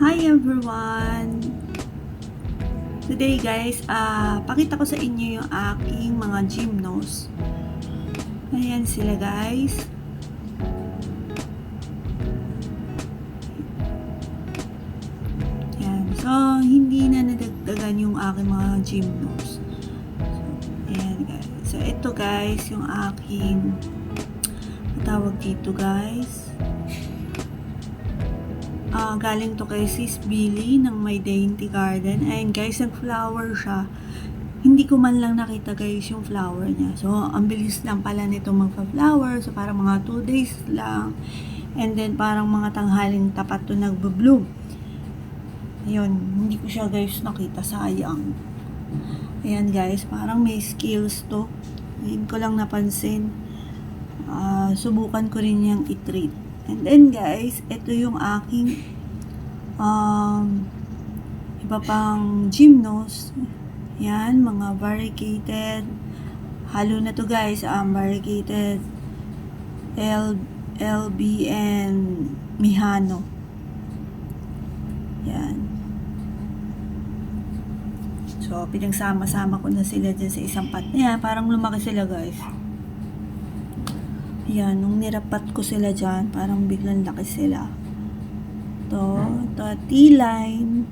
Hi everyone! Today guys, ah pakita ko sa inyo yung aking mga gymnos. Ayan sila guys. Ayan. So, hindi na nadagdagan yung aking mga gymnos. So, ayan guys. So, ito guys, yung aking tawag dito guys. Ah, galing to kay Sis Billy ng My Dainty Garden. Ayan guys, nag-flower siya. Hindi ko man lang nakita guys yung flower niya. So, ang bilis lang pala nito magpa-flower. So, parang mga 2 days lang. And then, parang mga tanghaling tapat to nagbo-bloom. Ayun, hindi ko siya guys nakita. Sayang. Ayan guys, parang may skills to. Ngayon ko lang napansin. Ah, subukan ko rin yung i-treat. And then guys, ito yung aking um, iba pang gymnos. Yan, mga variegated. Halo na to guys, um, variegated L, LB and Mihano. Yan. So, pinagsama-sama ko na sila dyan sa isang pot. Yan, parang lumaki sila guys. Yan, nung nirapat ko sila dyan, parang biglang laki sila. To, to T-line.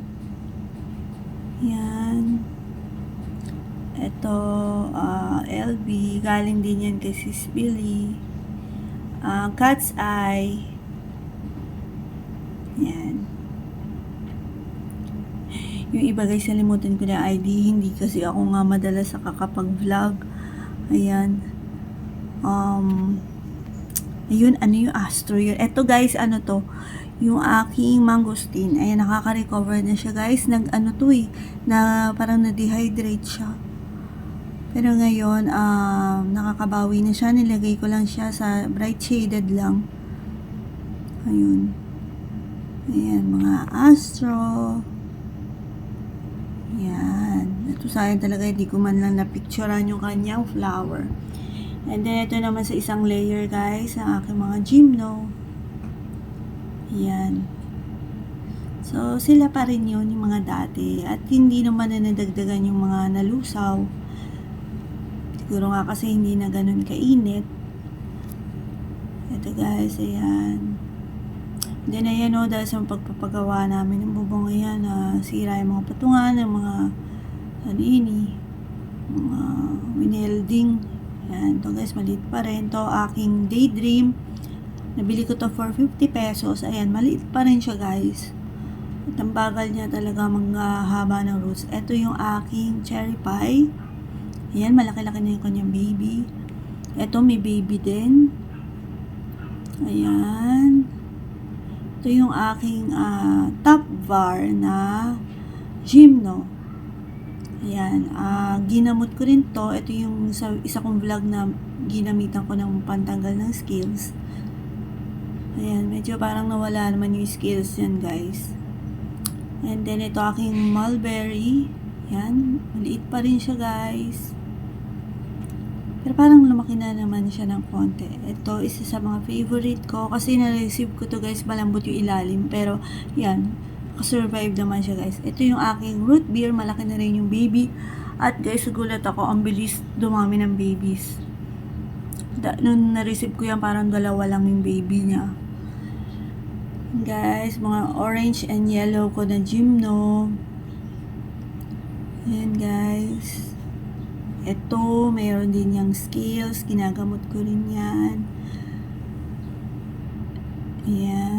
Yan. Ito, ah, LB. Galing din yan kay Sis Billy. Ah, Cat's Eye. Yan. Yung iba guys, nalimutan ko na ID. Hindi kasi ako nga madalas sa kakapag-vlog. Ayan. Um, Ayun, ano yung astro yun? Eto guys, ano to? Yung aking mangosteen. Ayan, nakaka-recover na siya guys. Nag, ano to eh, na parang na-dehydrate siya. Pero ngayon, um, nakakabawi na siya. Nilagay ko lang siya sa bright shaded lang. Ayun. Ayan, mga astro. Ayan. Ito sayang talaga, hindi ko man lang napicturean yung kanyang flower. And then, ito naman sa isang layer, guys, ang aking mga gymno. Yan. So, sila pa rin yun, yung mga dati. At hindi naman na nadagdagan yung mga nalusaw. Siguro nga kasi hindi na ganun kainit. Ito guys, ayan. Then, ayan o, dahil sa pagpapagawa namin ng bubong ayan, na sira yung mga patungan, ng mga ano ini, mga winelding. Yan, to guys, maliit pa rin. To aking daydream. Nabili ko to for 50 pesos. Ayan, maliit pa rin siya guys. At ang bagal niya talaga mga haba ng roots. Ito yung aking cherry pie. Ayan, malaki-laki na yung kanyang baby. Ito, may baby din. Ayan. Ito yung aking ah, top bar na gymno. Ayan, ah ginamot ko rin to. Ito yung sa, isa kong vlog na ginamitan ko ng pantanggal ng skills. Ayan, medyo parang nawala naman yung skills yan guys. And then ito aking mulberry. Ayan, maliit pa rin siya guys. Pero parang lumaki na naman siya ng konti. Ito, isa sa mga favorite ko. Kasi na-receive ko to guys, malambot yung ilalim. Pero, yan, survive naman siya guys. Ito yung aking root beer, malaki na rin yung baby. At guys, gulat ako, ang bilis dumami ng babies. Da, nung na-receive ko yan, parang dalawa lang yung baby niya. Guys, mga orange and yellow ko na gymno. Ayan guys. Ito, mayroon din yung skills. Ginagamot ko rin yan. Ayan.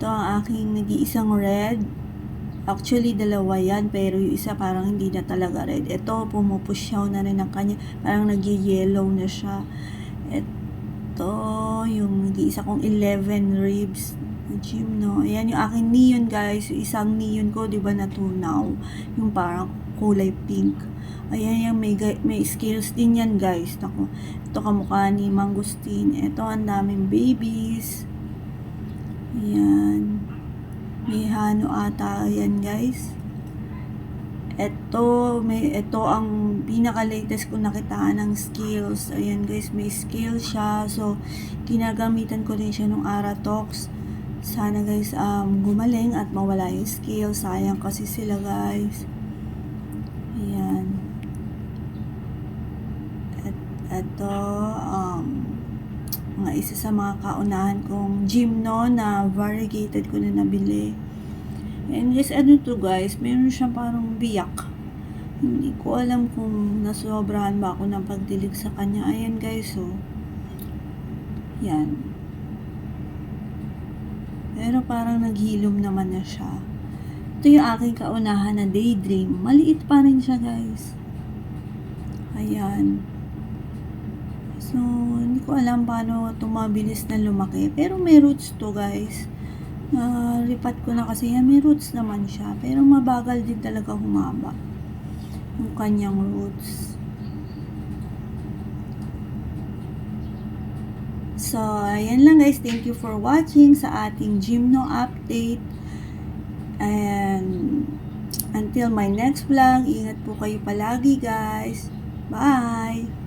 Ito ang aking nag-iisang red. Actually, dalawa yan. Pero yung isa parang hindi na talaga red. Ito, pumupusyaw na rin ang kanya. Parang nag-yellow na siya. Ito, yung nag-iisa kong 11 ribs na gymno. Ayan yung aking neon guys. Yung isang neon ko, di ba natunaw? Yung parang kulay pink. Ayan yung may, may skills din yan guys. Naku, ito kamukha ni Mangustin. Ito ang daming babies. Ayan. May hano ata yan guys. Ito, may, ito ang pinaka-latest ko nakitaan ng skills. Ayan guys, may skills siya. So, ginagamitan ko din siya ng Aratox. Sana guys, um, gumaling at mawala yung skill. Sayang kasi sila guys. Ayan. At ito, mga isa sa mga kaunahan kong gymno na variegated ko na nabili. And guys, ano to guys, meron siyang parang biyak. Hindi ko alam kung nasobrahan ba ako ng pagdilig sa kanya. Ayan guys, oh. Yan. Pero parang naghilom naman na siya. Ito yung aking kaunahan na daydream. Maliit pa rin siya guys. Ayan. So, hindi ko alam paano ito mabilis na lumaki. Pero may roots to guys. Na lipat ko na kasi yan. May roots naman siya. Pero mabagal din talaga humaba. Yung kanyang roots. So, ayan lang guys. Thank you for watching sa ating Gymno update. And until my next vlog, ingat po kayo palagi guys. Bye!